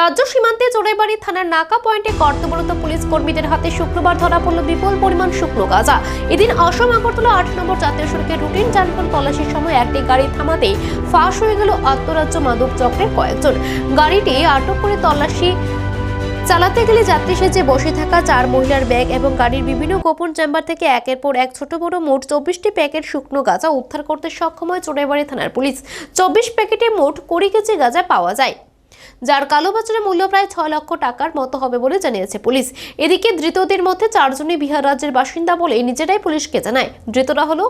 রাজ্য সীমান্তে চোরাইবাড়ি থানার নাকা পয়েন্টে কর্তব্যরত পুলিশ কর্মীদের হাতে শুক্রবার ধরা পড়ল বিপুল পরিমাণ শুকনো গাঁজা। এদিন অসম আগরতলা আট নম্বর জাতীয় সড়কের রুটিন যানবাহন তল্লাশির সময় একটি গাড়ি থামাতেই ফাঁস হয়ে গেল আন্তরাজ্য মাদক চক্রের কয়েকজন। গাড়িটি আটক করে তল্লাশি চালাতে গেলে যাত্রী সেজে বসে থাকা চার মহিলার ব্যাগ এবং গাড়ির বিভিন্ন গোপন চেম্বার থেকে একের পর এক ছোট বড় মোট চব্বিশটি প্যাকেট শুকনো গাঁজা উদ্ধার করতে সক্ষম হয় চোরাইবাড়ি থানার পুলিশ। চব্বিশ প্যাকেটে মোট কুড়ি কেজি গাঁজা পাওয়া যায়। যার কালোবাজারের মূল্য প্রায় ছয় লক্ষ টাকার মতো হবে বলে জানিয়েছে পুলিশ। এদিকে ধৃতদের মধ্যে চারজনই বিহার রাজ্যের বাসিন্দা বলে নিজেরাই পুলিশকে জানায়। ধৃতরা হলো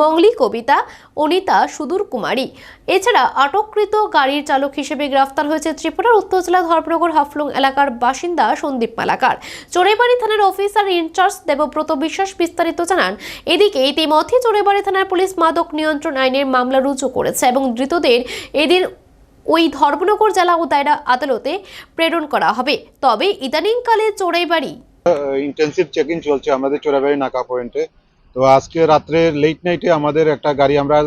মঙ্গলি কবিতা, অনিতা সুদূর কুমারী। এছাড়া আটককৃত গাড়ির চালক হিসেবে গ্রেফতার হয়েছে ত্রিপুরার উত্তর জেলা ধর্মনগর হাফলং এলাকার বাসিন্দা সন্দীপ মালাকার। চোরেবাড়ি থানার অফিসার ইনচার্জ দেবব্রত বিশ্বাস বিস্তারিত জানান। এদিকে ইতিমধ্যে চোরেবাড়ি থানার পুলিশ মাদক নিয়ন্ত্রণ আইনের মামলা রুজু করেছে এবং ধৃতদের এদিন ওই ধর্মনগর জেলা ও দায়রা আদালতে প্রেরণ করা হবে। তবে ইদানিংকালে চোরাইবাড়ি ইন্টেন্সিভ চেকিং চলছে আমাদের চোরাবাড়ি নাকা পয়েন্টে। তো আজকে রাত্রে লেট নাইটে আমাদের একটা গাড়ি আমরা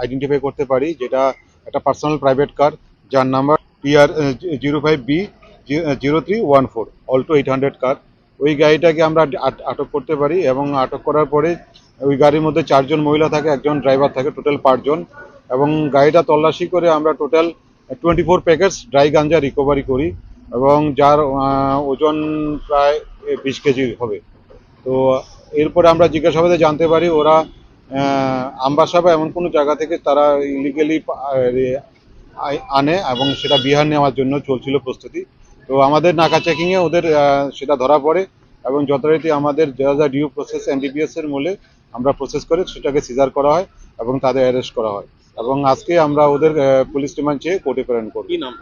আইডেন্টিফাই করতে পারি, যেটা একটা পার্সোনাল প্রাইভেট কার যার number PR zero five B zero three one four Alto eight hundred car ওই গাড়িটাকে আমরা আট- আটক করতে পারি এবং আটক করার পরে ওই গাড়ির মধ্যে চারজন মহিলা থাকে, একজন ড্রাইভার থাকে টোটাল পাঁচজন। এবং গাড়িটা তল্লাশি করে আমরা total twenty four packets dry ganja recovery করি এবং যার ওজন প্রায় বিশ কেজি হবে। তো এরপরে আমরা জিজ্ঞাসাবাদে জানতে পারি ওরা আমবাসা বা এমন কোনো জায়গা থেকে তারা ইলিগেলি আনে এবং সেটা বিহার নেওয়ার জন্য চলছিল প্রস্তুতি। তো আমাদের নাকা চেকিংয়ে ওদের সেটা ধরা পড়ে এবং যথারীতি আমাদের যা যা ডিউ প্রসেস এনডিপিএস এর মূলে আমরা প্রসেস করে সেটাকে সিজার করা হয় এবং তাদের অ্যারেস্ট করা হয়। এবং আজকে আমরা ওদের পুলিশ রিমান্ড চেয়ে কোর্টে প্রেরণ করব। কি নাম